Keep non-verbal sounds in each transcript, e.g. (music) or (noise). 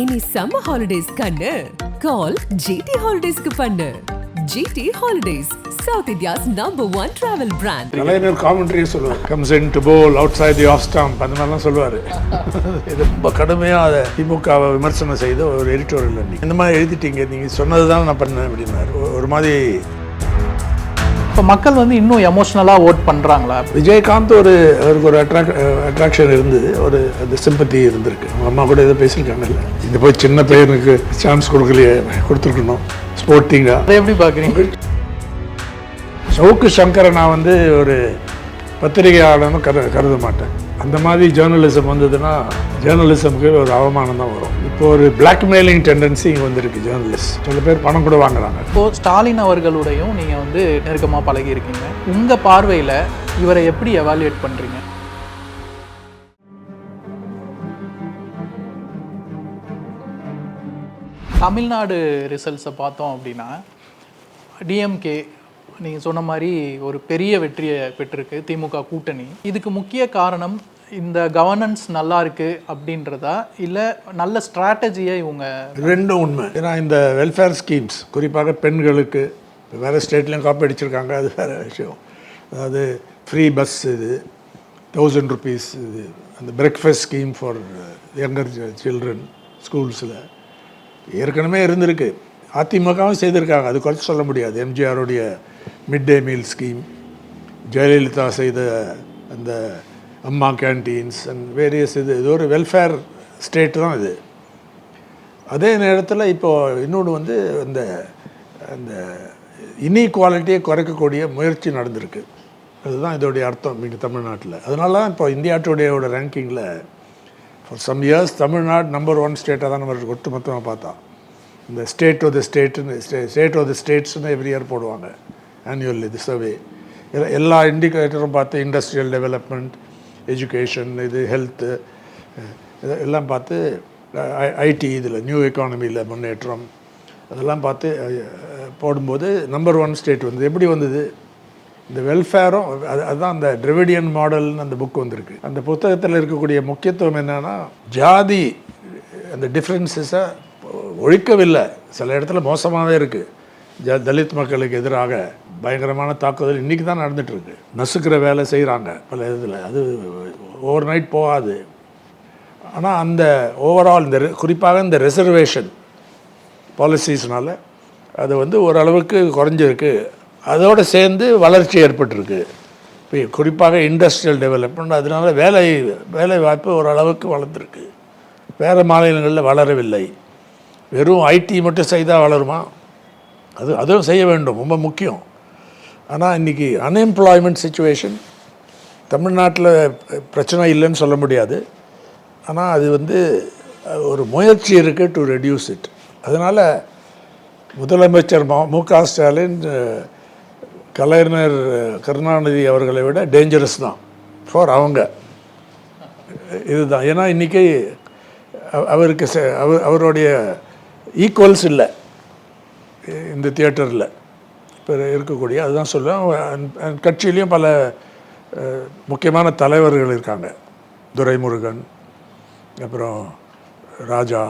இனி summer holidays கண்ணு. கால் GT ஹாலிடேஸ்க்கு பண்ணு. GT holidays south India's number one travel brand Kalaignar காமெண்ட்ரியே சொல்லுவார். Comes in to ball outside the off stump அந்த மாதிரிலாம் சொல்லுவார். (laughs) இது ரொம்ப கடுமையாக அதை திமுகவை விமர்சனம் செய்த ஒரு எடிட்டோரியல் இந்த மாதிரி எழுதிட்டீங்க நீங்கள் சொன்னது தான் நான் பண்ணேன் அப்படின்னாரு. ஒரு மாதிரி இப்போ மக்கள் வந்து இன்னும் எமோஷ்னலாக ஓட் பண்ணுறாங்களா விஜயகாந்த் ஒரு அவருக்கு ஒரு அட்ராக் அட்ராக்ஷன் இருந்தது. ஒரு அந்த சிம்பத்தி இருந்திருக்கு. அவங்க அம்மா கூட ஏதோ பேசியிருக்காங்கல்ல இந்த போய் சின்ன பையனுக்கு சான்ஸ் கொடுக்கலையே கொடுத்துருக்கணும். ஸ்போர்ட்டிங்காக அதை எப்படி பார்க்குறீங்க? சவுக்கு சங்கரை நான் வந்து ஒரு பத்திரிகையாளர்னு கரு கருத மாட்டேன் அந்த மாதிரி ஜேர்னலிசம் வந்ததுன்னா ஜேர்னலிசமுக்கு ஒரு அவமானம் தான் வரும். இப்போ ஒரு பிளாக்மெயிலிங் டெண்டன்சி இங்கே வந்திருக்கு ஜேர்னலிஸ்ட் சில பேர் பணம் கூட வாங்குறாங்க. இப்போ ஸ்டாலின் அவர்களுடையும் நீங்கள் வந்து நெருக்கமாக பழகி இருக்கீங்க உங்கள் பார்வையில் இவரை எப்படி எவாலுவேட் பண்ணுறீங்க தமிழ்நாடு ரிசல்ட்ஸை பார்த்தோம் அப்படின்னா டிஎம்கே நீங்கள் சொன்ன மாதிரி ஒரு பெரிய வெற்றியை பெற்றிருக்கு திமுக கூட்டணி. இதுக்கு முக்கிய காரணம் இந்த கவர்னன்ஸ் நல்லா இருக்கு அப்படின்றதா? இல்லை நல்ல ஸ்ட்ராட்டஜியை இவங்க ரெண்டும் உண்மை. ஏன்னா இந்த வெல்ஃபேர் ஸ்கீம்ஸ் குறிப்பாக பெண்களுக்கு வேறு ஸ்டேட்லேயும் காப்பி அடிச்சிருக்காங்க அது வேறு விஷயம். அதாவது ஃப்ரீ பஸ் இது தௌசண்ட் ருபீஸ் இது அந்த breakfast scheme for younger children ஸ்கூல்ஸில் ஏற்கனவே இருந்திருக்கு. அதிமுகவும் செய்திருக்காங்க. அது குறைச்சி சொல்ல முடியாது. எம்ஜிஆருடைய mid day meal scheme Jayalalithaa செய்த அந்த அம்மா கேன்டீன்ஸ் அண்ட் வேரியஸ் இது இது ஒரு வெல்ஃபேர் ஸ்டேட் தான் இது. அதே நேரத்தில் இப்போ இன்னொன்று வந்து அந்த அந்த இன்இக்வாலிட்டியை குறைக்கக்கூடிய முயற்சி நடந்திருக்கு. அதுதான் இதோடைய அர்த்தம் இங்கே தமிழ்நாட்டில். அதனால தான் இப்போ இந்தியா டுடேயோட ரேங்கிங்கில் for some years Tamil Nadu number one ஸ்டேட்டாக தான் நம்ம ஒட்டு மொத்தமாக பார்த்தா இந்த ஸ்டேட் ஆஃப் த ஸ்டேட்டுன்னு ஸ்டே ஸ்டேட் ஆஃப் த ஸ்டேட்ஸ்னு எவ்ரி இயர் போடுவாங்க. ஆனுவல் இது சர்வே எல்லா இண்டிகேட்டரும் பார்த்து இண்டஸ்ட்ரியல் டெவலப்மெண்ட் எஜுகேஷன் இது ஹெல்த்து எல்லாம் பார்த்து ஐடி இதில் நியூ எக்கானமியில் முன்னேற்றம் அதெல்லாம் பார்த்து போடும்போது நம்பர் ஒன் ஸ்டேட் வந்து எப்படி வந்தது? இந்த வெல்ஃபேரும் அது அதுதான் அந்த ட்ரெவிடியன் மாடல்னு அந்த புக் வந்திருக்கு. அந்த புத்தகத்தில் இருக்கக்கூடிய முக்கியத்துவம் என்னென்னா ஜாதி அந்த டிஃப்ரென்சஸை ஒழிக்கவில்லை. சில இடத்துல மோசமாகவே இருக்குது ஜ தலித் மக்களுக்கு எதிராக பயங்கரமான தாக்குதல் இன்றைக்கி தான் நடந்துகிட்ருக்கு நசுக்கிற வேலை செய்கிறாங்க பல இதில். அது ஓவர் நைட் போகாது. ஆனால் அந்த ஓவரால் இந்த குறிப்பாக இந்த ரிசர்வேஷன் பாலிசிஸ்னால் அது வந்து ஓரளவுக்கு குறைஞ்சிருக்கு. அதோடு சேர்ந்து வளர்ச்சி ஏற்பட்டிருக்கு. இப்போ குறிப்பாக இண்டஸ்ட்ரியல் டெவலப்மெண்ட் அதனால வேலை வேலை வாய்ப்பு ஓரளவுக்கு வளர்ந்துருக்கு. வேறு மாநிலங்களில் வளரவில்லை. வெறும் ஐடி மட்டும் செய்தால் வளருமா? அது அதுவும் செய்ய வேண்டும். ரொம்ப முக்கியம். ஆனால் இன்றைக்கி அன்எம்ப்ளாய்மெண்ட் சுச்சுவேஷன் தமிழ்நாட்டில் பிரச்சனை இல்லைன்னு சொல்ல முடியாது. ஆனால் அது வந்து ஒரு முயற்சி இருக்குது டு ரெடியூஸ் இட் அதனால் முதலமைச்சர் மு மு க ஸ்டாலின் கலைஞர் கருணாநிதி அவர்களை விட டேஞ்சரஸ் தான் ஃபார் அவங்க. இதுதான். ஏன்னா இன்றைக்கி அவருக்கு அவர் அவருடைய ஈக்குவல்ஸ் இல்லை. இந்த தியேட்டரில் இருக்கக்கூடிய அதுதான் சொல்லுவேன் அண்ட் கட்சியிலையும் பல முக்கியமான தலைவர்கள் இருக்காங்க. துரைமுருகன் அப்புறம் ராஜா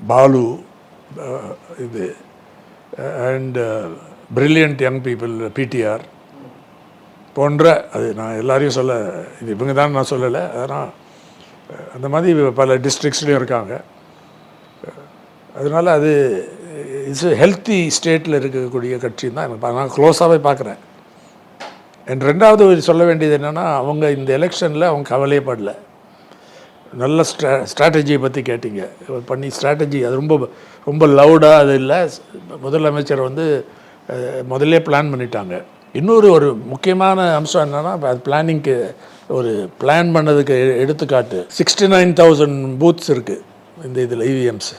பாலு இது and brilliant young people PTR போன்ற அது நான் எல்லாரையும் சொல்ல இது இவங்க தான் நான் சொல்லலை அதனால் அந்த மாதிரி பல டிஸ்ட்ரிக்ஸ்லேயும் இருக்காங்க. அதனால் அது இட்ஸ் ஹெல்த்தி ஸ்டேட்டில் இருக்கக்கூடிய கட்சி தான் எனக்கு நான் க்ளோஸாகவே பார்க்குறேன். என் ரெண்டாவது சொல்ல வேண்டியது என்னென்னா அவங்க இந்த எலெக்ஷனில் அவங்க கவலையே படல. நல்ல ஸ்ட்ரா ஸ்ட்ராட்டஜியை பற்றி கேட்டீங்க. பண்ணி ஸ்ட்ராட்டஜி அது ரொம்ப ரொம்ப லவுடாக அது இல்லை. முதலமைச்சர் வந்து அஹ், முதல்லே பிளான் பண்ணிட்டாங்க. இன்னொரு ஒரு முக்கியமான அம்சம் என்னென்னா அது பிளானிங்க்கு ஒரு பிளான் பண்ணதுக்கு எ- எடுத்துக்காட்டு சிக்ஸ்டி நைன் தௌசண்ட் பூத்ஸ் இருக்குது இந்த இதில் இவிஎம்ஸ்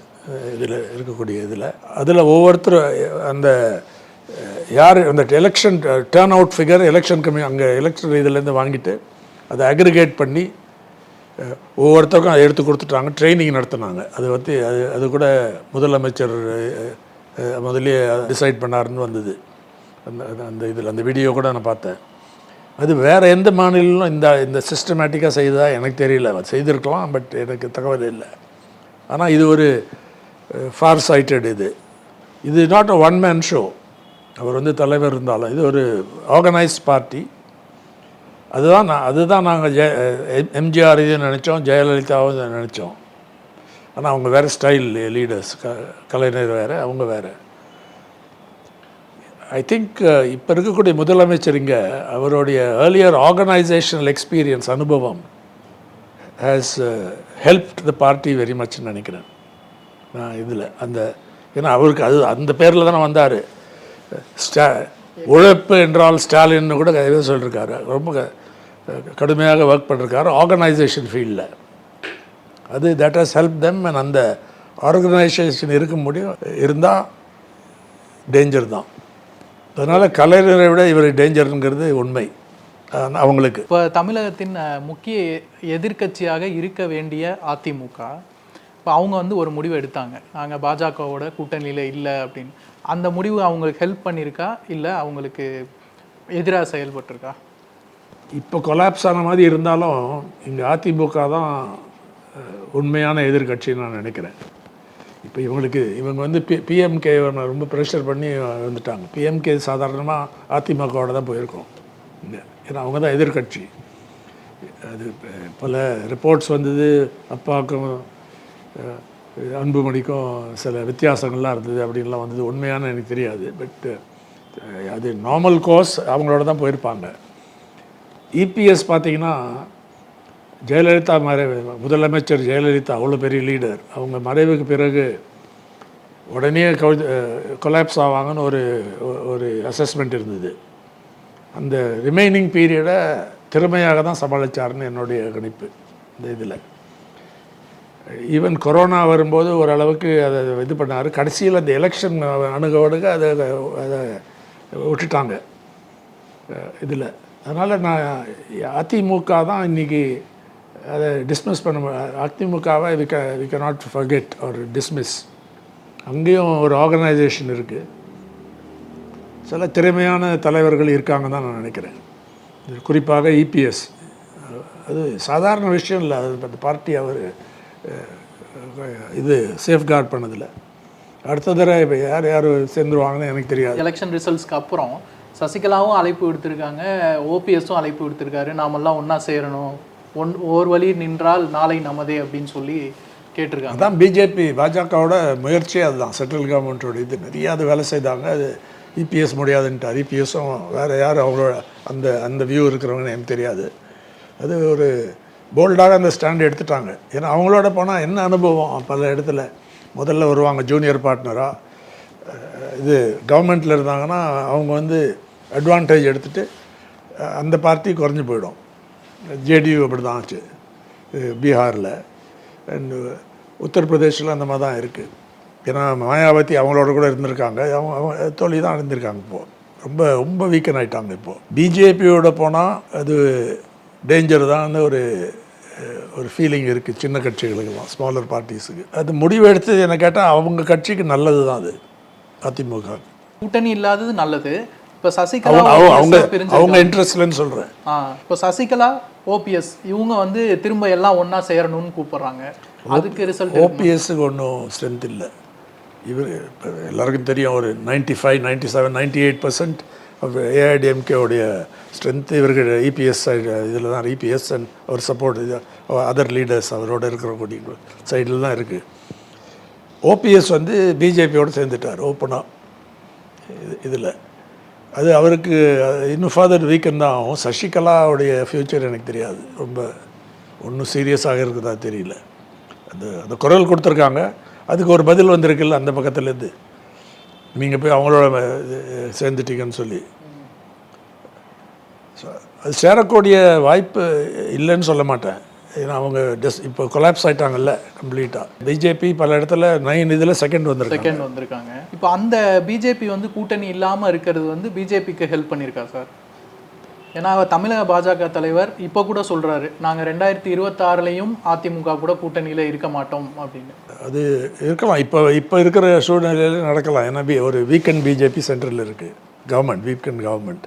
இதில் இருக்கக்கூடிய இதில். அதில் ஒவ்வொருத்தரும் அந்த யார் அந்த election turn out figure election கம்மி அங்கே எலெக்ஷன் இதுலேருந்து வாங்கிட்டு அதை அக்ரிகேட் பண்ணி ஒவ்வொருத்தருக்கும் அதை எடுத்து கொடுத்துட்டாங்க ட்ரைனிங் நடத்துனாங்க. அது பற்றி அது அது கூட முதலமைச்சர் முதலே டிசைட் பண்ணாருன்னு வந்தது. அந்த அந்த- அந்த இதில் அந்த வீடியோ கூட நான் பார்த்தேன். அது வேறு எந்த மாநிலம் இந்த இந்த சிஸ்டமேட்டிக்காக செய்ததா எனக்கு தெரியல. செய்திருக்கலாம் பட் எனக்கு தகவல் இல்லை. ஆனால் இது ஒரு ஃபார் சைட்டட் இது. இது not a one man show அவர் வந்து தலைவர் இருந்தாலும் இது ஒரு ஆர்கனைஸ்ட் பார்ட்டி அதுதான் நான் அதுதான் நாங்கள் ஜெய எம்ஜிஆர் இது நினச்சோம் ஜெயலலிதாவும் நினச்சோம். ஆனால் அவங்க வேறு ஸ்டைல் லீடர்ஸ் க கலைஞர் வேறு அவங்க வேறு. ஐ திங்க் இப்போ இருக்கக்கூடிய முதலமைச்சர் இங்கே அவருடைய ஏர்லியர் ஆர்கனைசேஷனல் எக்ஸ்பீரியன்ஸ் அனுபவம் has helped the party very மச்னு நினைக்கிறேன். இதில் அந்த ஏன்னா அவருக்கு அது அந்த பேரில் தானே வந்தார். ஸ்டா உழைப்பு என்றால் ஸ்டாலின்னு கூட எதோ சொல்லியிருக்காரு ரொம்ப க- கடுமையாக ஒர்க் பண்ணிருக்காரு ஆர்கனைசேஷன் ஃபீல்டில் அது that has help them and அந்த ஆர்கனைசேஷன் இருக்க முடியும் இருந்தால் டேஞ்சர் தான். அதனால் கலைஞரை விட இவர் டேஞ்சருங்கிறது உண்மை. அவங்களுக்கு. இப்போ தமிழகத்தின் முக்கிய எதிர்க்கட்சியாக இருக்க வேண்டிய அதிமுக இப்போ அவங்க வந்து ஒரு முடிவு எடுத்தாங்க. நாங்கள் பாஜகவோட கூட்டணியில் இல்லை அப்படின்னு. அந்த முடிவு அவங்களுக்கு ஹெல்ப் பண்ணியிருக்கா? இல்லை அவங்களுக்கு எதிராக செயல்பட்டிருக்கா? இப்போ கொலாப்ஸ் ஆன மாதிரி இருந்தாலும் இங்கே அதிமுக தான் உண்மையான எதிர்க்கட்சின்னு நான் நினைக்கிறேன். இப்போ இவங்களுக்கு இவங்க வந்து பி பிஎம்கே ரொம்ப ப்ரெஷர் பண்ணி வந்துட்டாங்க. பிஎம்கே சாதாரணமாக அதிமுகவோட தான் போயிருக்கோம். இங்கே ஏன்னா அவங்க தான் எதிர்க்கட்சி. அது பல ரிப்போர்ட்ஸ் வந்தது அப்பாவுக்கும் அன்புமணிக்கும் சில வித்தியாசங்கள்லாம் இருந்தது அப்படின்லாம் வந்தது. உண்மையான எனக்கு தெரியாது. பட் அது நார்மல் கோர்ஸ் அவங்களோட தான் போயிருப்பாங்க. இபிஎஸ் பார்த்தீங்கன்னா ஜெயலலிதா மறைவு முதலமைச்சர் ஜெயலலிதா அவ்வளோ பெரிய லீடர் அவங்க மறைவுக்கு பிறகு உடனே கொலாப்ஸ் ஆவாங்கன்னு ஒரு ஒரு அசஸ்மெண்ட் இருந்தது. அந்த ரிமைனிங் பீரியடை திறமையாக தான் சமாளித்தார்னு என்னுடைய கணிப்பு. இந்த இதில். ஈவன் கொரோனா வரும்போது ஓரளவுக்கு அதை இது பண்ணார். கடைசியில் அந்த எலெக்ஷன் அணுக அணுக அதை அதை விட்டுட்டாங்க. இதில். அதனால் நான் அதிமுக தான் இன்றைக்கி அதை டிஸ்மிஸ் பண்ண அதிமுகவை வி க வி கே நாட் ஃபர்கெட் ஒரு டிஸ்மிஸ் அங்கேயும் ஒரு ஆர்கனைசேஷன் இருக்குது சில திறமையான தலைவர்கள் இருக்காங்க தான் நான் நினைக்கிறேன். குறிப்பாக இபிஎஸ் அது சாதாரண விஷயம் இல்லை. அது அந்த பார்ட்டி அவர் இது சேஃப்கார்ட் பண்ணதில்லை. அடுத்த தடவை இப்போ யார் யார் சேர்ந்துருவாங்கன்னு எனக்கு தெரியாது. எலெக்ஷன் ரிசல்ட்ஸ்க்கு அப்புறம் சசிகலாவும் அழைப்பு விடுத்திருக்காங்க ஓபிஎஸும் அழைப்பு விடுத்திருக்காரு. நாமெல்லாம் ஒன்றா சேரணும். ஒன் ஓர் வழி நின்றால் நாளை நமதே அப்படின்னு சொல்லி கேட்டிருக்காங்க. அதான் பிஜேபி பாஜகவோட முயற்சியே அதுதான். சென்ட்ரல் கவர்மெண்ட்டோட இது நிறைய அது வேலை செய்தாங்க. அது இபிஎஸ் முடியாதுன்ட்டார். இபிஎஸும் வேறு யார் அவங்களோட அந்த அந்த வியூ இருக்கிறவங்கன்னு எனக்கு தெரியாது. அது ஒரு போல்டாக அந்த ஸ்டாண்ட் எடுத்துட்டாங்க. ஏன்னா அவங்களோட போனால் என்ன அனுபவம்? பல இடத்துல. முதல்ல வருவாங்க ஜூனியர் பார்ட்னராக இது கவர்மெண்ட்டில் இருந்தாங்கன்னா அவங்க வந்து அட்வான்டேஜ் எடுத்துகிட்டு அந்த பார்ட்டி குறைஞ்சி போயிடும். ஜேடியூ அப்படி தான் ஆச்சு. பீகாரில். அண்டு உத்தரப்பிரதேசில் அந்த மாதிரி தான் இருக்குது ஏன்னா மாயாவதி அவங்களோட கூட இருந்திருக்காங்க. அவங்க அவங்க தோழி தான் அடைந்திருக்காங்க இப்போது ரொம்ப ரொம்ப வீக்கன் ஆயிட்டாங்க இப்போது பிஜேபியோட போனால் அது டேஞ்சர் தான். ஒரு ஒரு ஃபீலிங் இருக்குது சின்ன கட்சிகளுக்கெல்லாம் ஸ்மாலர் பார்ட்டிஸுக்கு அது முடிவு எடுத்தது என்ன கேட்டால் அவங்க கட்சிக்கு நல்லது தான் அது அதிமுக. கூட்டணி இல்லாதது நல்லது. இப்போ சசிகலா அவங்க அவங்க- இன்ட்ரெஸ்ட்லன்னு சொல்கிறேன் இப்போ சசிகலா ஓபிஎஸ் இவங்க வந்து திரும்ப எல்லாம் ஒண்ணா சேரணும்னு கூப்பிடுறாங்க. அதுக்கு ரிசல்ட் ஓபிஎஸ்க்கு ஒன்றும் ஸ்ட்ரென்த் இல்லை. இவர் இப்போ எல்லாருக்கும் தெரியும் ஒரு ninety five ninety seven ninety eight percent ஏஐடிஎம்கேவுடைய strength இவர்கள் இபிஎஸ் சைடு இதில் தான் இபிஎஸ் அண்ட் அவர் சப்போர்ட் இது அதர் லீடர்ஸ் அவரோட இருக்கிற கூடிய சைடில் தான் இருக்குது ஓபிஎஸ் வந்து பிஜேபியோடு சேர்ந்துட்டார் ஓப்பனாக இது இதில். அது அவருக்கு இன்னும் ஃபர்தர் வீக்கன் தான் ஆகும். சசிகலாவுடைய ஃப்யூச்சர் எனக்கு தெரியாது. ரொம்ப ஒன்றும் சீரியஸாக இருக்குதா தெரியல. அந்த அந்த குரல் கொடுத்துருக்காங்க. அதுக்கு ஒரு பதில் வந்திருக்குல்ல அந்த பக்கத்துலேருந்து நீங்கள் போய் அவங்களோட இது, சேர்ந்துட்டீங்கன்னு சொல்லி. அது சேரக்கூடிய வாய்ப்பு இல்லைன்னு சொல்ல மாட்டேன். ஏன்னா அவங்க டெஸ் இப்போ கொலாப்ஸ் ஆயிட்டாங்கல்ல கம்ப்ளீட்டாக பிஜேபி பல இடத்துல நைன் இதில் செகண்ட் வந்திருக்காங்க. செகண்ட் வந்திருக்காங்க. இப்போ அந்த பிஜேபி வந்து கூட்டணி இல்லாமல் இருக்கிறது வந்து பிஜேபிக்கு ஹெல்ப் பண்ணியிருக்கா சார் ஏன்னா அவர் தமிழக பாஜக தலைவர். இப்போ கூட சொல்கிறாரு நாங்கள் ரெண்டாயிரத்தி இருபத்தாறுலையும் அதிமுக கூட கூட்டணியில் இருக்க மாட்டோம் அப்படின்னு. அது இருக்கலாம். இப்போ இப்போ இருக்கிற சூழ்நிலையில் நடக்கலாம். ஏன்னா பி- ஒரு வீக்கெண்ட் பிஜேபி சென்டரில் இருக்குது கவர்மெண்ட் வீக்கெண்ட் கவர்மெண்ட்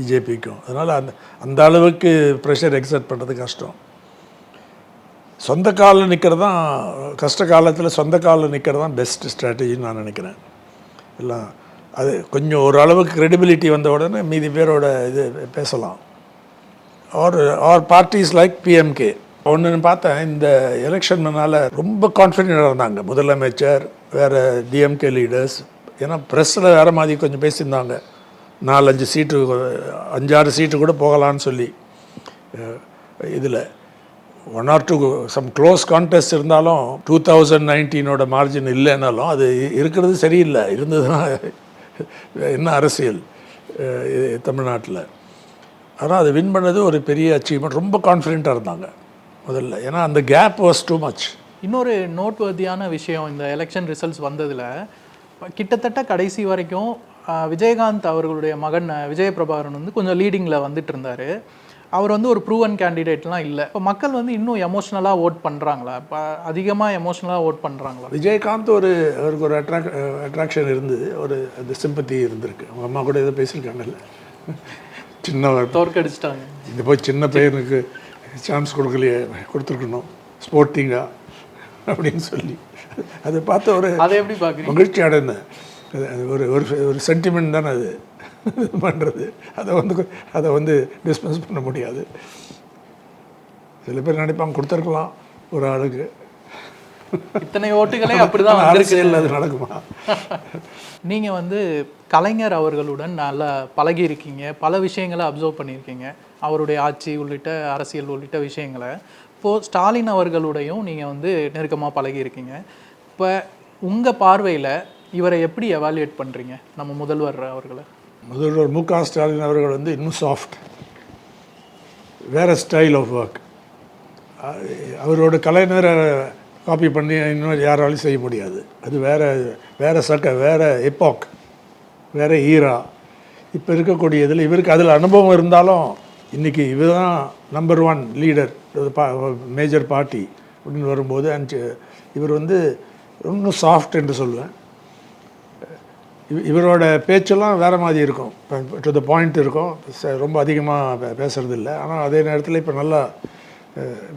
பிஜேபிக்கும் அதனால் அந்த அந்த அளவுக்கு ப்ரெஷர் எக்ஸர்ட் பண்ணுறது கஷ்டம். சொந்த காலில் நிற்கிறது தான் கஷ்ட காலத்தில் சொந்த காலில் நிற்கிறது தான் பெஸ்ட் ஸ்ட்ராட்டஜின்னு நான் நினைக்கிறேன். எல்லாம் அது கொஞ்சம் ஓரளவுக்கு கிரெடிபிலிட்டி வந்த உடனே மீதி பேரோட இது பேசலாம். Or or parties like PMK ஒன்று பார்த்தேன் இந்த எலெக்ஷன் முன்னால் ரொம்ப கான்ஃபிடென்ட்டாக இருந்தாங்க. முதலமைச்சர் வேறு டிஎம்கே லீடர்ஸ் ஏன்னா ப்ரெஸ்ஸில் வேறு மாதிரி கொஞ்சம் பேசியிருந்தாங்க. நாலஞ்சு சீட்டு அஞ்சாறு சீட்டு கூட போகலான்னு சொல்லி இதில். One or two some close contest இருந்தாலும் டூ தௌசண்ட் நைன்டீனோட மார்ஜின் இல்லைன்னாலும் அது இருக்கிறது சரியில்லை. இருந்ததுன்னா என்ன அரசியல் தமிழ்நாட்டில். ஆனால் அதை வின் பண்ணது ஒரு பெரிய அச்சீவ்மெண்ட் ரொம்ப கான்ஃபிடென்ட்டாக இருந்தாங்க முதல்ல. ஏன்னா அந்த கேப் வாஸ் டூ மச் இன்னொரு நோட்வர்த்தியான விஷயம் இந்த எலெக்ஷன் ரிசல்ட்ஸ் வந்ததில் கிட்டத்தட்ட கடைசி வரைக்கும் விஜயகாந்த் அவர்களுடைய மகன் விஜயபிரபாகரன் வந்து கொஞ்சம் லீடிங்கில் வந்துட்டு இருந்தார். அவர் வந்து ஒரு ப்ரூவன் கேண்டிடேட்லாம் இல்லை. இப்போ மக்கள் வந்து இன்னும் எமோஷ்னலாக ஓட் பண்ணுறாங்களா இப்போ அதிகமாக எமோஷ்னலாக ஓட் பண்ணுறாங்களா விஜயகாந்த் ஒரு அவருக்கு ஒரு அட்ராக் அட்ராக்ஷன் இருந்தது. ஒரு அந்த சிம்பத்தி இருந்திருக்கு. அவங்க அம்மா கூட ஏதோ பேசியிருக்காங்கல்ல சின்ன தோற்கடிச்சிட்டாங்க. இந்த போய் சின்ன பையனுக்கு சான்ஸ் கொடுக்கலையே கொடுத்துருக்கணும். ஸ்போர்ட்டிங்காக அப்படின்னு சொல்லி. அதை பார்த்து ஒரு அதை எப்படி பார்க்குறீங்க? மகிழ்ச்சி அடைந்தேன் ஒரு ஒரு சென்டிமெண்ட் தானே அது. இது பண்ணுறது அதை வந்து அதை வந்து டிஸ்பென்ஸ் பண்ண முடியாது. சில பேர் நினைப்பாங்க கொடுத்துருக்கலாம் ஒரு ஆளுக்கு. இத்தனை ஓட்டுகளே அப்படிதான் அரசியல் அது நடக்குமா? நீங்க வந்து கலைஞர் அவர்களுடன் நல்லா பழகி இருக்கீங்க பல விஷயங்களை அப்சர்வ் பண்ணியிருக்கீங்க. அவருடைய ஆட்சி உள்ளிட்ட அரசியல் உள்ளிட்ட விஷயங்களை. இப்போ ஸ்டாலின் அவர்களுடையும் நீங்க வந்து நெருக்கமா பழகி இருக்கீங்க இப்போ உங்க பார்வையில இவரை எப்படி எவாலுவேட் பண்றீங்க? நம்ம முதல்வர் அவர்களை. முதல்வர் மு க ஸ்டாலின் அவர்கள் வந்து இன்னும் சாஃப்ட் வேறு ஸ்டைல் ஆஃப் ஒர்க் அவரோட கலைஞரை காப்பி பண்ணி இன்னும் யாராலையும் செய்ய முடியாது. அது வேறு வேறு சக்க வேறு எப்பாக் வேறு ஈரா இப்போ இருக்கக்கூடிய இதில் இவருக்கு அதில் அனுபவம் இருந்தாலும் இன்றைக்கி இவர் தான் number one leader major party அப்படின்னு வரும்போது அண்ட் இவர் வந்து இன்னும் சாஃப்ட் என்று சொல்லுவேன் இவரோட பேச்செல்லாம் வேறு மாதிரி இருக்கும். டு த பாயிண்ட் இருக்கும். ரொம்ப அதிகமாக பேசுறது இல்லை ஆனால் அதே நேரத்தில் இப்போ நல்லா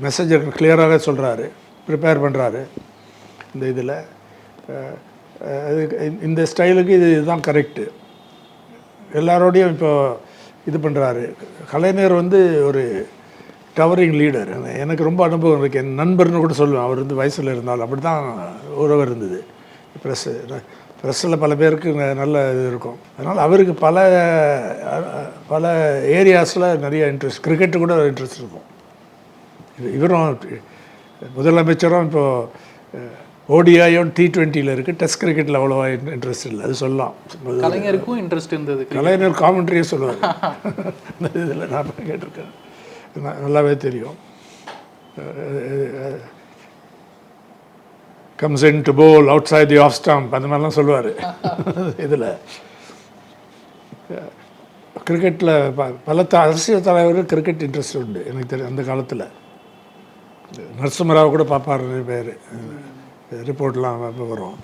மெசேஜர் கிளியராக சொல்கிறாரு ப்ரிப்பேர் பண்ணுறாரு இந்த இதில். அது இந்த ஸ்டைலுக்கு இது இதுதான் கரெக்டு எல்லாரோடையும் இப்போ இது பண்ணுறாரு கலைஞர் வந்து ஒரு டவரிங் லீடர் எனக்கு ரொம்ப அனுபவம் இருக்குது என் நண்பர்னு கூட சொல்லுவேன். அவர் வந்து வயசில் இருந்தாலும் அப்படி தான் உறவு இருந்தது. ப்ரெஸ்ஸு ப்ரெஸ்ஸில் பல பேருக்கு நல்ல இது இருக்கும். அதனால் அவருக்கு பல பல ஏரியாஸில் நிறைய இன்ட்ரெஸ்ட் கிரிக்கெட்டு கூட இன்ட்ரெஸ்ட் இருக்கும். இவரும் முதலமைச்சரும் இப்போது ஓடிஐயும் டி டுவெண்ட்டியில் இருக்குது டெஸ்ட் கிரிக்கெட்டில் அவ்வளோவா இன்ட்ரெஸ்ட் இல்லை. அது சொல்லலாம். கலைஞருக்கும் இன்ட்ரெஸ்ட் இருந்தது கலைஞர் காமெண்ட்ரியே சொல்லுவார். இதில் நான் கேட்டிருக்கேன். நல்லாவே தெரியும். Comes in to ball outside the off stump அந்த மாதிரிலாம் சொல்லுவார். இதில். கிரிக்கெட்டில் பல த அரசியல் தலைவர்கள் கிரிக்கெட் இன்ட்ரெஸ்ட் உண்டு. எனக்கு தெரியும் அந்த காலத்தில். நரசிம்மராவ் கூட பார்ப்பார் நிறைய பேர். ரிப்போர்ட்லாம் வரும்.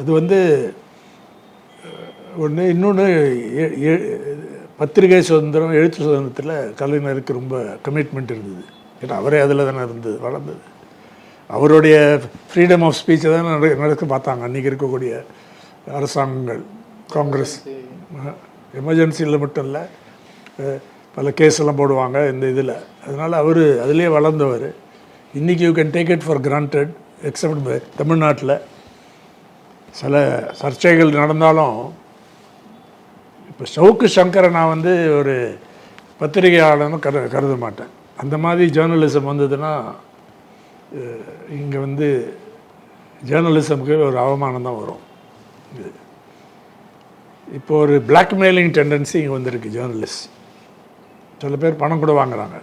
அது வந்து ஒன்று இன்னொன்று பத்திரிகை சுதந்திரம் எழுத்து சுதந்திரத்தில் கலைஞருக்கு ரொம்ப கமிட்மெண்ட் இருந்தது. ஏன்னா அவரே அதில் தானே இருந்தது வளர்ந்தது. அவருடைய ஃப்ரீடம் ஆஃப் ஸ்பீச்சை தான் நட நடக்க பார்த்தாங்க. அன்றைக்கி இருக்கக்கூடிய அரசாங்கங்கள். காங்கிரஸ். எமர்ஜென்சியில் மட்டும் இல்லை. பல கேஸ் எல்லாம் போடுவாங்க இந்த இதில். அதனால் அவர் அதிலே வளர்ந்தவர். இன்றைக்கி you can take it for granted except தமிழ்நாட்டில். சில சர்ச்சைகள் நடந்தாலும் இப்போ சவுக்கு சங்கரை நான் வந்து ஒரு பத்திரிகையாளர்னு கரு கருத மாட்டேன். அந்த மாதிரி ஜேர்னலிசம் வந்ததுன்னா இங்கே வந்து ஜேர்னலிசமுக்கு ஒரு அவமானம் தான் வரும். இது. இப்போ ஒரு பிளாக்மெயிலிங் டெண்டன்சி இங்கே வந்திருக்கு ஜேர்னலிஸ்ட் சில பேர் பணம் கூட வாங்குறாங்க.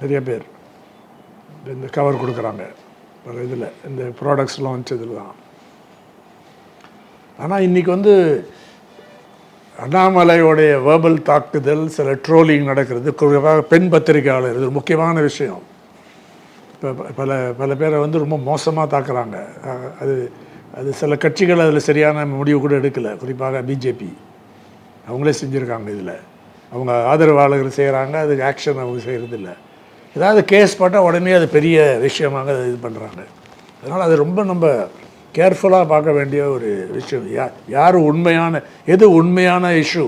நிறைய பேர். இந்த கவர் கொடுக்குறாங்க. ஒரு இதில் இந்த ப்ராடக்ட்ஸ் லான்ச் இதில் தான் ஆனால் இன்றைக்கி வந்து அண்ணாமலையோடைய வேர்பல் தாக்குதல் சில ட்ரோலிங் நடக்கிறது குறிப்பாக பெண் பத்திரிகையாளர் இது முக்கியமான விஷயம். இப்போ பல பல பேரை வந்து ரொம்ப மோசமாக தாக்குறாங்க. அது அது சில கட்சிகள் அதில் சரியான முடிவு கூட எடுக்கலை. குறிப்பாக பிஜேபி அவங்களே செஞ்சுருக்காங்க இதில். அவங்க ஆதரவாளர்கள் செய்கிறாங்க அதுக்கு ஆக்ஷன் அவங்க செய்கிறதில்ல ஏதாவது கேஸ் போட்டால் உடனே அது பெரிய விஷயமாக இது பண்ணுறாங்க அதனால் அது ரொம்ப நம்ம கேர்ஃபுல்லாக பார்க்க வேண்டிய ஒரு விஷயம். யா யார் உண்மையான எது உண்மையான issue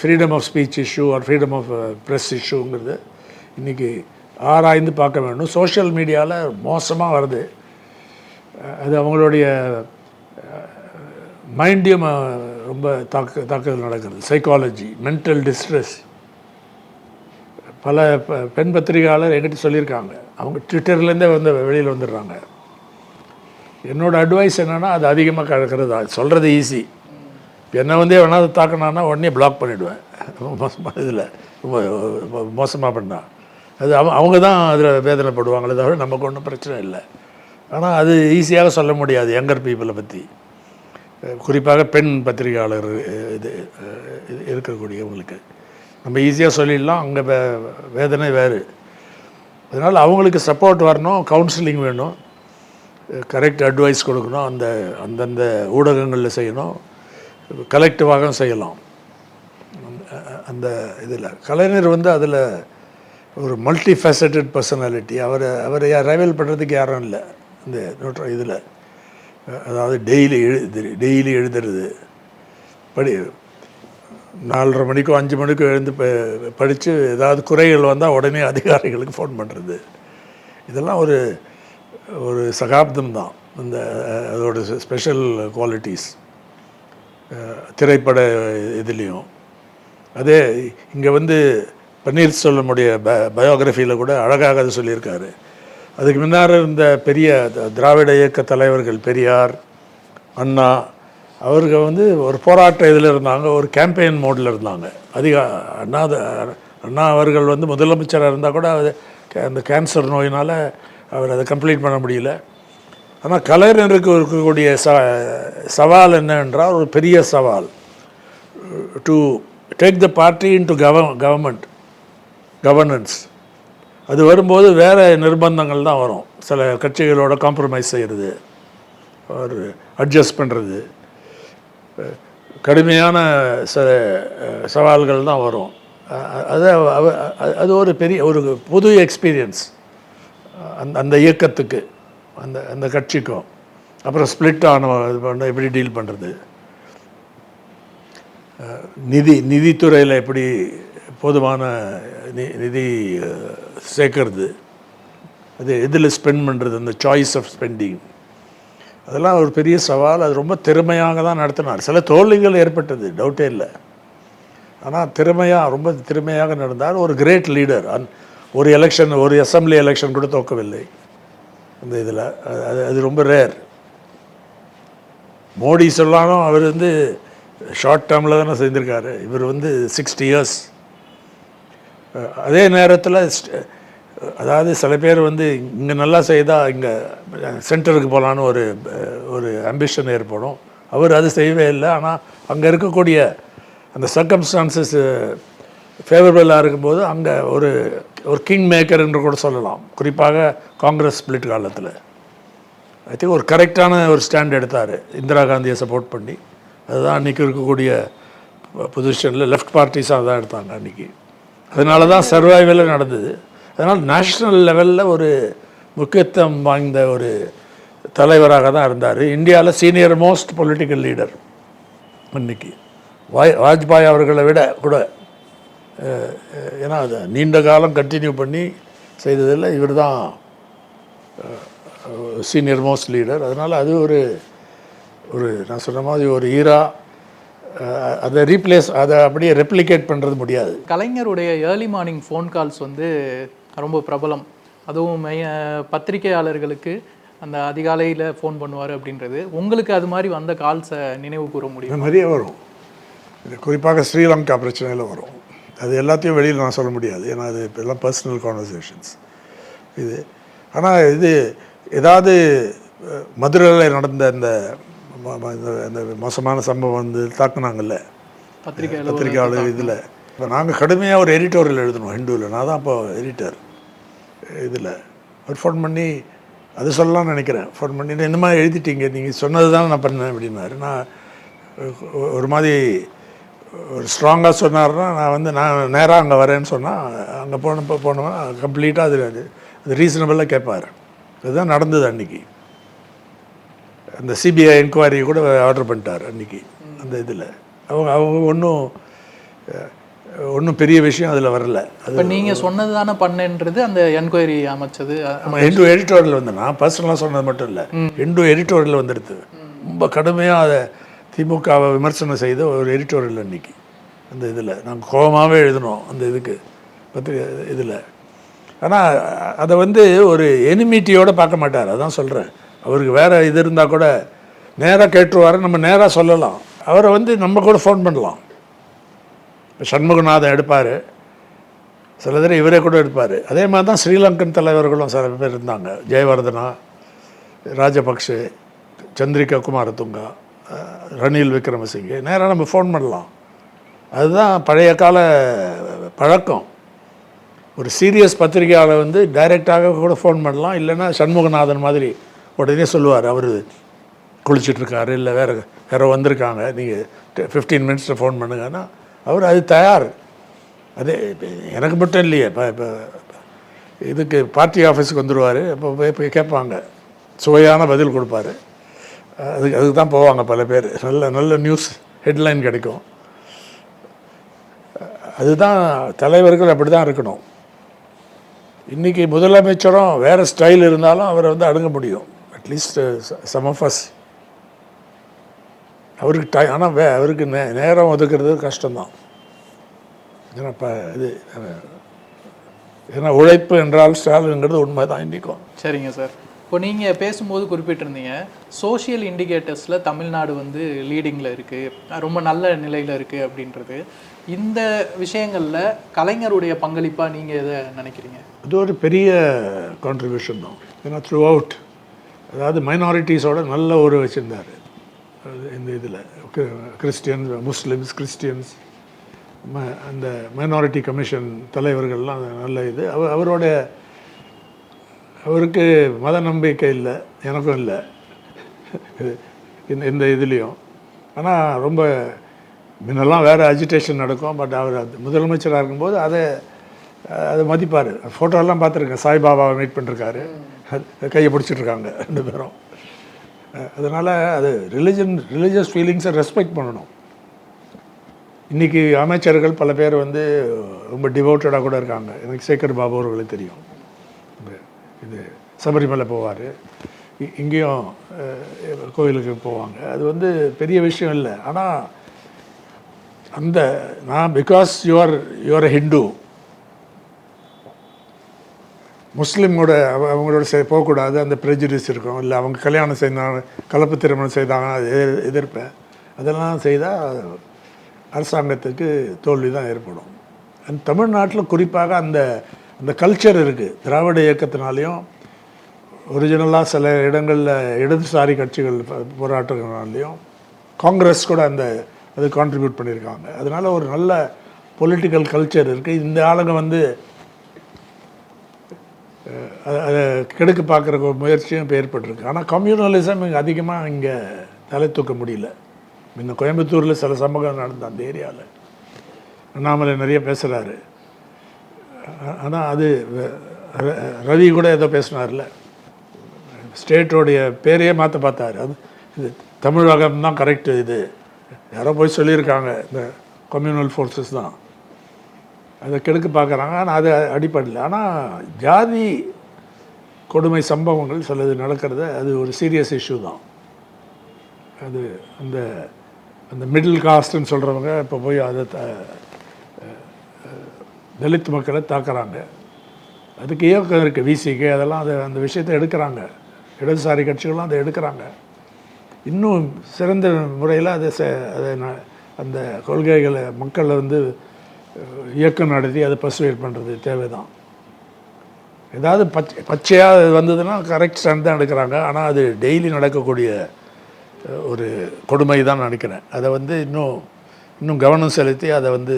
freedom of speech issue or freedom of press இஷ்யூங்கிறது இன்றைக்கி ஆராய்ந்து பார்க்க வேண்டும். சோஷியல் மீடியாவில் மோசமாக வருது. அது அவங்களுடைய மைண்டையும் ரொம்ப தாக்கு தாக்குதல் நடக்கிறது சைக்காலஜி மென்டல் டிஸ்ட்ரெஸ் பல ப- பெண் பத்திரிகையாளர் என்கிட்ட சொல்லியிருக்காங்க. அவங்க ட்விட்டர்லேருந்தே வந்து வெளியில் வந்துடுறாங்க. என்னோட அட்வைஸ் என்னென்னா அது அதிகமாக கலக்கிறது சொல்கிறது ஈஸி என்னை வந்து வேணாவது தாக்கினான்னா உடனே பிளாக் பண்ணிவிடுவேன் மோசமாக இதில் ரொம்ப மோசமாக பண்ணான் அது அவ அவங்க தான் அதில் வேதனைப்படுவாங்களே தவிர நமக்கு ஒன்றும் பிரச்சனை இல்லை. ஆனால் அது ஈஸியாக சொல்ல முடியாது யங்கர் பீப்புளை பற்றி குறிப்பாக பெண் பத்திரிகையாளர் இது இது இருக்கக்கூடியவங்களுக்கு. நம்ம ஈஸியாக சொல்லிடலாம் அங்கே வே வேதனை வேறு. அதனால் அவங்களுக்கு சப்போர்ட் வரணும் கவுன்சிலிங் வேணும். கரெக்ட் அட்வைஸ் கொடுக்கணும் அந்த அந்தந்த ஊடகங்களில் செய்யணும். கலெக்டிவாகவும் செய்யலாம். அந்த- அந்த இதில். கலைஞர் வந்து அதில் ஒரு மல்டி ஃபேசட்டட் பர்சனாலிட்டி அவரை அவரை ரைவல் பண்ணுறதுக்கு யாரும் இல்லை. இந்த நோட்ட இதில். அதாவது டெய்லி எழுது டெய்லி எழுதுறது. படி நாலரை மணிக்கோ அஞ்சு மணிக்கும் எழுந்து படித்து ஏதாவது குறைகள் வந்தால் உடனே அதிகாரிகளுக்கு ஃபோன் பண்ணுறது இதெல்லாம் ஒரு ஒரு சகாப்தம் தான். இந்த அதோட ஸ்பெஷல் குவாலிட்டிஸ் திரைப்பட இதுலேயும். அதே இங்கே வந்து பன்னீர்செல்வமுடைய ப பயோகிராஃபியில் கூட அழகாக அது சொல்லியிருக்காரு. அதுக்கு முன்னாடி இருந்த பெரிய த- திராவிட இயக்க தலைவர்கள் பெரியார் அண்ணா அவர்கள் வந்து ஒரு போராட்ட இதில் இருந்தாங்க ஒரு கேம்பெயின் மோடில் இருந்தாங்க. அதிக அண்ணா த- அண்ணா அவர்கள் வந்து முதலமைச்சராக இருந்தால் கூட அது கே- அந்த கேன்சர் நோயினால் அவர் அதை கம்ப்ளீட் பண்ண முடியல. ஆனால் கலைஞருக்கு இருக்கக்கூடிய ச சவால் என்னவென்றால் ஒரு பெரிய சவால். To take the party into gov government governance அது வரும்போது வேறு நிர்பந்தங்கள் தான் வரும். சில கட்சிகளோட காம்ப்ரமைஸ் செய்கிறது ஒரு அட்ஜஸ்ட் பண்ணுறது கடுமையான சில சவால்கள் தான் வரும். அது அது ஒரு பெரிய ஒரு புது எக்ஸ்பீரியன்ஸ் அந்த அந்த இயக்கத்துக்கு அந்த அந்த கட்சிக்கும். அப்புறம் ஸ்ப்ளிட் ஆன இது பண்ண எப்படி டீல் பண்ணுறது நிதி நிதித்துறையில் எப்படி போதுமான நி நிதி சேர்க்கறது அது எதில் ஸ்பெண்ட் பண்ணுறது அந்த சாய்ஸ் ஆஃப் ஸ்பெண்டிங் அதெல்லாம் ஒரு பெரிய சவால். அது ரொம்ப திறமையாக தான் நடத்தினார். சில தோல்விகள் ஏற்பட்டது டவுட்டே இல்லை. ஆனால் திறமையாக ரொம்ப திறமையாக நடந்தார். ஒரு கிரேட் லீடர் அந் ஒரு எலெக்ஷன் ஒரு அசம்பிளி எலெக்ஷன் கூட தோக்கவில்லை. அந்த இதில். அது அது ரொம்ப ரேர் மோடி சொல்லாலும் அவர் வந்து ஷார்ட் டேர்மில் தானே செஞ்சுருக்காரு இவர் வந்து சிக்ஸ்டி இயர்ஸ் அதே நேரத்தில் அதாவது சில பேர் வந்து இங்கே நல்லா செய்தால் இங்கே சென்டருக்கு போகலான்னு ஒரு ஒரு அம்பிஷன் ஏற்படும். அவர் அது செய்யவே இல்லை. ஆனால் அங்கே இருக்கக்கூடிய அந்த சர்க்கம்ஸ்டான்சஸ் ஃபேவரபிளாக இருக்கும்போது அங்கே ஒரு ஒரு கிங் மேக்கர் என்று கூட சொல்லலாம். குறிப்பாக காங்கிரஸ் ஸ்பிளிட் காலத்தில். ஐ திங்க் ஒரு கரெக்டான ஒரு ஸ்டாண்ட் எடுத்தார். இந்திரா காந்தியை சப்போர்ட் பண்ணி. அதுதான் அன்றைக்கி இருக்கக்கூடிய பொசிஷனில் லெஃப்ட் பார்ட்டிஸாக தான் எடுத்தாங்க அன்றைக்கி அதனால தான் சர்வைவலாக நடந்தது. அதனால் நேஷ்னல் லெவலில் ஒரு முக்கியத்துவம் வாய்ந்த ஒரு தலைவராக தான் இருந்தார். இந்தியாவில் சீனியர் மோஸ்ட் பொலிட்டிக்கல் லீடர் இன்னைக்கு. வாய் வாஜ்பாய் அவர்களை விட கூட ஏன்னா அது நீண்ட காலம் கண்டினியூ பண்ணி செய்ததில் இவர் தான் சீனியர் மோஸ்ட் லீடர் அதனால் அது ஒரு ஒரு நான் சொன்ன மாதிரி ஒரு ஈரா அதை ரீப்ளேஸ் அதை அப்படியே ரெப்ளிகேட் பண்ணுறது முடியாது. கலைஞருடைய ஏர்லி மார்னிங் ஃபோன் கால்ஸ் வந்து ரொம்ப பிரபலம். அதுவும் மெய் பத்திரிகையாளர்களுக்கு அந்த அதிகாலையில் ஃபோன் பண்ணுவார் அப்படின்றது. உங்களுக்கு அது மாதிரி வந்த கால்ஸை நினைவு கூற முடியும்? நிறைய வரும். இது குறிப்பாக ஸ்ரீலங்கா பிரச்சனையில் வரும். அது எல்லாத்தையும் வெளியில் நான் சொல்ல முடியாது. ஏன்னா அது இப்ப எல்லாம் பர்சனல் கான்வர்சேஷன்ஸ் இது ஆனால் இது ஏதாவது மதுரையில் நடந்த இந்த இந்த- மோசமான சம்பவம் வந்து தாக்குனாங்கல்ல. பத்திரிகையாளர் பத்திரிகையாளர் இதில். இப்போ நாங்கள் கடுமையாக ஒரு எடிட்டோரியல் எழுதணும் ஹிந்துவில் நான் தான் அப்போ எடிட்டர் இதில். அவர் ஃபோன் பண்ணி அது சொல்லலாம்னு நினைக்கிறேன். ஃபோன் பண்ணி இந்த மாதிரி எழுதிட்டீங்க. நீங்கள் சொன்னது தான் நான் பண்ணேன். அப்படின்னாரு. நான் ஒரு மாதிரி ஒரு ஸ்ட்ராங்காக சொன்னார்னா நான் வந்து நான் நேராக அங்கே வரேன்னு சொன்னால் அங்கே போனப்போ போனோம்னா கம்ப்ளீட்டாக அது அது ரீசனபிளாக கேட்பார் அதுதான் நடந்தது அன்றைக்கி அந்த சிபிஐ என்கொயரி கூட ஆர்டர் பண்ணிட்டார் அன்றைக்கி அந்த இதில். அவங்க அவங்க ஒன்றும் ஒன்றும் பெரிய விஷயம் அதில் வரல. அது நீங்கள் சொன்னது தானே பண்ணேன்றது அந்த என்கொயரி அமைச்சது? எண்டு எடிட்டோரியல் வந்து நான் பர்சனலாக சொன்னது மட்டும் இல்லை. எண்டு எடிட்டோரியல் வந்துடுது. ரொம்ப கடுமையாக அதை திமுகவை விமர்சனம் செய்த ஒரு எடிட்டோரியல் அன்னைக்கு அந்த இதில். நாங்கள் கோபமாகவே எழுதினோம் அந்த இதுக்கு பத்திரிகை இதில். ஆனால் அதை வந்து ஒரு எனிமிட்டியோடு பார்க்க மாட்டார் அதான் சொல்கிறேன் அவருக்கு வேறு இது இருந்தால் கூட நேராக கேட்டுருவாரு நம்ம நேராக சொல்லலாம். அவரை வந்து நம்ம கூட ஃபோன் பண்ணலாம். இப்போ சண்முகநாதன் எடுப்பார். சில தடவை இவரே கூட எடுப்பார். அதே மாதிரி தான் ஸ்ரீலங்கன் தலைவர்களும் சில பேர் இருந்தாங்க. ஜெயவர்தனா ராஜபக்ஷே சந்திரிகா குமாரதுங்கா ரணில் விக்ரமசிங்கே. நேராக நம்ம ஃபோன் பண்ணலாம். அதுதான் பழைய கால பழக்கம். ஒரு சீரியஸ் பத்திரிகையாளர் வந்து டைரெக்டாக கூட ஃபோன் பண்ணலாம். இல்லைன்னா சண்முகநாதன் மாதிரி உடனே சொல்லுவார் அவர் குளிச்சிட்ருக்காரு இல்லை வேறு யாரோ வந்திருக்காங்க நீங்கள் ஃபிஃப்டீன் மினிட்ஸில் ஃபோன் பண்ணுங்கன்னா அவர் அது தயார். அதே எனக்கு மட்டும் இல்லையே இப்போ இப்போ இதுக்கு பார்ட்டி ஆஃபீஸுக்கு வந்துடுவார் இப்போ போய் போய் கேட்பாங்க. சுவையான பதில் கொடுப்பாரு. அதுக்கு அதுக்கு தான் போவாங்க பல பேர். நல்ல நல்ல நியூஸ் ஹெட்லைன் கிடைக்கும். அதுதான் தலைவர்கள் அப்படி தான் இருக்கணும். இன்றைக்கி முதலமைச்சரும் வேறு ஸ்டைல் இருந்தாலும் அவரை வந்து அடங்க முடியும். At least some of us அவருக்கு டை ஆனால் வே அவருக்கு நே நேரம் ஒதுக்குறது கஷ்டம்தான். ஏன்னா இப்போ இது ஏன்னா உழைப்பு என்றால் ஸ்டாலின்ங்கிறது உண்மை தான் இன்றைக்கும். சரிங்க சார். இப்போ நீங்கள் பேசும்போது குறிப்பிட்டிருந்தீங்க சோஷியல் இண்டிகேட்டர்ஸில் தமிழ்நாடு வந்து லீடிங்கில் இருக்குது ரொம்ப நல்ல நிலையில் இருக்குது அப்படின்றது. இந்த விஷயங்களில் கலைஞருடைய பங்களிப்பாக நீங்கள் எதை நினைக்கிறீங்க? அது ஒரு பெரிய கான்ட்ரிபியூஷன் தான். ஏன்னா த்ரூ அவுட் அதாவது மைனாரிட்டிஸோட நல்ல ஒரு வச்சுருந்தார். இந்த இதில் கிறிஸ்டியன்ஸ் முஸ்லிம்ஸ் கிறிஸ்டியன்ஸ் ம- அந்த மைனாரிட்டி கமிஷன் தலைவர்கள்லாம் நல்ல இது. அவ அவரோட அவருக்கு மத நம்பிக்கை இல்லை எனக்கும் இல்லை. இந்த இந்த இதுலேயும். ஆனால் ரொம்ப முன்னெல்லாம் வேறு அஜிடேஷன் நடக்கும் பட் அவர் அது முதலமைச்சராக இருக்கும்போது அதை அதை மதிப்பார். ஃபோட்டோலாம் பார்த்துருக்கேன். சாய்பாபாவை மீட் பண்ணிருக்காரு. கையை பிடிச்சிட்ருக்காங்க ரெண்டு பேரும். அதனால் அது ரிலிஜன் ரிலீஜியஸ் ஃபீலிங்ஸை ரெஸ்பெக்ட் பண்ணணும். இன்றைக்கி அமைச்சர்கள் பல பேர் வந்து ரொம்ப டிவோட்டடாக கூட இருக்காங்க. எனக்கு சேகர் பாபு அவர்களுக்கு தெரியும். இது சபரிமலை போவார். இங்கேயும் கோயிலுக்கு போவாங்க. அது வந்து பெரிய விஷயம் இல்லை. ஆனால் அந்த நான் பிகாஸ் யுவர் யுவர் ஹிந்து முஸ்லீமோட அவ- அவங்களோட சே போகக்கூடாது. அந்த ப்ரெஜுடிஸ் இருக்கும். இல்லை அவங்க கல்யாணம் செய்தாங்க கலப்பு திருமணம் செய்தாங்க அது எதிர்ப்பேன் அதெல்லாம் செய்தால் அரசாங்கத்துக்கு தோல்வி தான் ஏற்படும். அந்த தமிழ்நாட்டில் குறிப்பாக அந்த அந்த கல்ச்சர் இருக்குது திராவிட இயக்கத்தினாலையும் ஒரிஜினலாக சில இடங்களில் இடதுசாரி கட்சிகள் ப- காங்கிரஸ் கூட அந்த அது கான்ட்ரிபியூட் பண்ணியிருக்காங்க. அதனால் ஒரு நல்ல பொலிட்டிக்கல் கல்ச்சர் இருக்குது இந்த ஆளுங்க வந்து அதை கெடுக்க பார்க்குற ஒரு முயற்சியும் இப்போ ஏற்பட்டிருக்கு. ஆனால் கம்யூனலிசம் இங்கே அதிகமாக இங்கே தலை தூக்க முடியல. முன்ன கோயம்புத்தூரில் சில சம்பவம் நடந்த அந்த ஏரியாவில் அண்ணாமலை நிறைய பேசுகிறாரு ஆனால் அது ரவி கூட ஏதோ பேசினார்ல. ஸ்டேட்டோடைய பேரையே மாற்ற பார்த்தாரு. அது இது தமிழகம் தான் கரெக்டு இது. யாரோ போய் சொல்லியிருக்காங்க இந்த கம்யூனல் ஃபோர்ஸஸ் தான். அதை கெடுக்க பார்க்குறாங்க ஆனால் அது அடிப்படையில். ஆனால் ஜாதி கொடுமை சம்பவங்கள் சிலது நடக்கிறது அது ஒரு சீரியஸ் இஷ்யூ தான். அது அந்த அந்த மிடில் காஸ்ட்னு சொல்கிறவங்க இப்போ போய் அதை தலித் மக்களை தாக்குறாங்க. அதுக்கு இயக்கம் இருக்குது விசிக்கு அதெல்லாம் அதை அந்த விஷயத்தை எடுக்கிறாங்க. இடதுசாரி கட்சிகளும் அதை எடுக்கிறாங்க. இன்னும் சிறந்த முறையில் அதை செ அதை ந- அந்த கொள்கைகளை மக்களை வந்து இயக்கம் நடத்தி அதை பர்சுவேட் பண்ணுறது தேவைதான். ஏதாவது பச்சை பச்சையாக வந்ததுன்னா கரெக்ட் ஸ்டாண்ட் தான் எடுக்கிறாங்க. ஆனால் அது டெய்லி நடக்கக்கூடிய ஒரு கொடுமை தான் நினைக்கிறேன். அதை வந்து இன்னும் இன்னும் கவனம் செலுத்தி அதை வந்து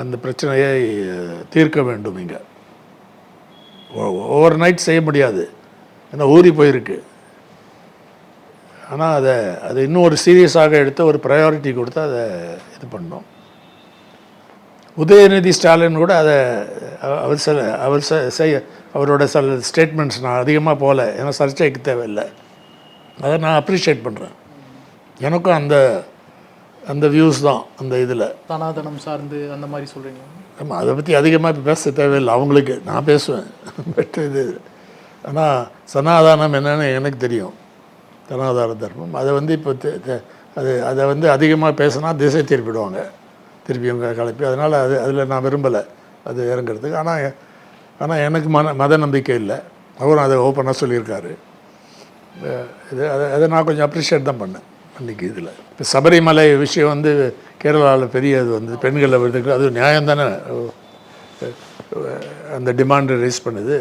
அந்த பிரச்சனையை தீர்க்க வேண்டும் இங்கே. ஓவர் நைட் செய்ய முடியாது. ஏன்னா ஊறி போயிருக்கு. ஆனால் அதை அதை இன்னும் ஒரு சீரியஸாக எடுத்து ஒரு ப்ரையாரிட்டி கொடுத்து அதை இது பண்ணோம் உதயநிதி ஸ்டாலின் கூட அதை அவர் சில அவர் செய்ய அவரோட சில ஸ்டேட்மெண்ட்ஸ் நான் அதிகமாக போகல ஏன்னா சர்ச்சைக்கு தேவையில்லை. அதை நான் அப்ரிஷியேட் பண்ணுறேன் எனக்கும் அந்த அந்த வியூஸ் தான் அந்த இதில். சனாதனம் சார்ந்து அந்த மாதிரி சொல்றீங்க ஆமாம் அதை பற்றி அதிகமாக இப்போ பேச தேவையில்லை அவங்களுக்கு நான் பேசுவேன். பட் இது ஆனால் சனாதானம் என்னன்னு எனக்கு தெரியும். சனாதான தர்மம். அதை வந்து இப்போ அது அதை வந்து அதிகமாக பேசினா திசை திருப்பிடுவாங்க. திருப்பி அவங்க கலப்பி. அதனால் அது அதில் நான் விரும்பலை அது இறங்குறதுக்கு. ஆனால் ஆனால் எனக்கு மன மத நம்பிக்கை இல்லை. அவரும் அதை ஓப்பனாக சொல்லியிருக்காரு. இது அதை அதை நான் கொஞ்சம் அப்ரிஷியேட் தான் பண்ணேன் அன்றைக்கி இதில். இப்போ சபரிமலை விஷயம் வந்து கேரளாவில் பெரிய இது வந்து பெண்களை விடுறதுக்கு அது நியாயம் தானே? அந்த டிமாண்டு ரைஸ் பண்ணுது.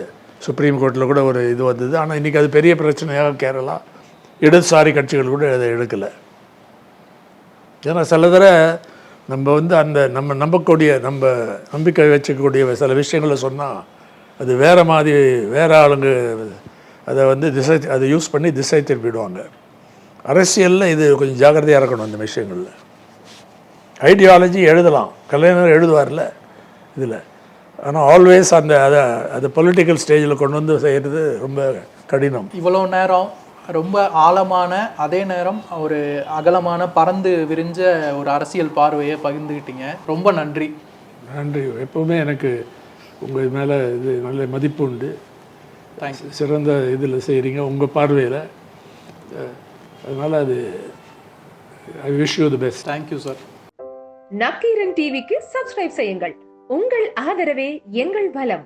சுப்ரீம் கோர்ட்டில் கூட ஒரு இது வந்தது. ஆனால் இன்றைக்கி அது பெரிய பிரச்சனையாக கேரளா. இடதுசாரி கட்சிகள் கூட அதை எடுக்கலை. ஏன்னா சில தடவை நம்ம வந்து அந்த நம்ம நம்பக்கூடிய நம்ம நம்பிக்கை வச்சுக்கக்கூடிய சில விஷயங்களை சொன்னால் அது வேறு மாதிரி வேறு ஆளுங்க அதை வந்து திசை அதை யூஸ் பண்ணி திசை திருப்பிடுவாங்க அரசியலில் இது கொஞ்சம் ஜாக்கிரதையாக இருக்கணும் இந்த விஷயங்களில். ஐடியாலஜி எழுதலாம். கலைஞர் எழுதுவார்ல இதில். ஆனால் ஆல்வேஸ் அந்த அதை அது பொலிட்டிக்கல் ஸ்டேஜில் கொண்டு வந்து செய்கிறது ரொம்ப கடினம். இவ்வளோ நேரம் ரொம்ப ஆழமான அதே நேரம் ஒரு அகலமான பறந்து விரிஞ்ச ஒரு அரசியல் பார்வையை பகிர்ந்துக்கிட்டீங்க ரொம்ப நன்றி. நன்றி. எப்போவுமே எனக்கு உங்கள் மேலே இது நல்ல மதிப்பு உண்டு. தேங்க்ஸ் சிறந்த இதில் செய்கிறீங்க உங்கள் பார்வையில். அதனால் அது I wish you the best thank you sir Nakkheeran டிவிக்கு சப்ஸ்கிரைப் செய்யுங்கள். உங்கள் ஆதரவே எங்கள் பலம்.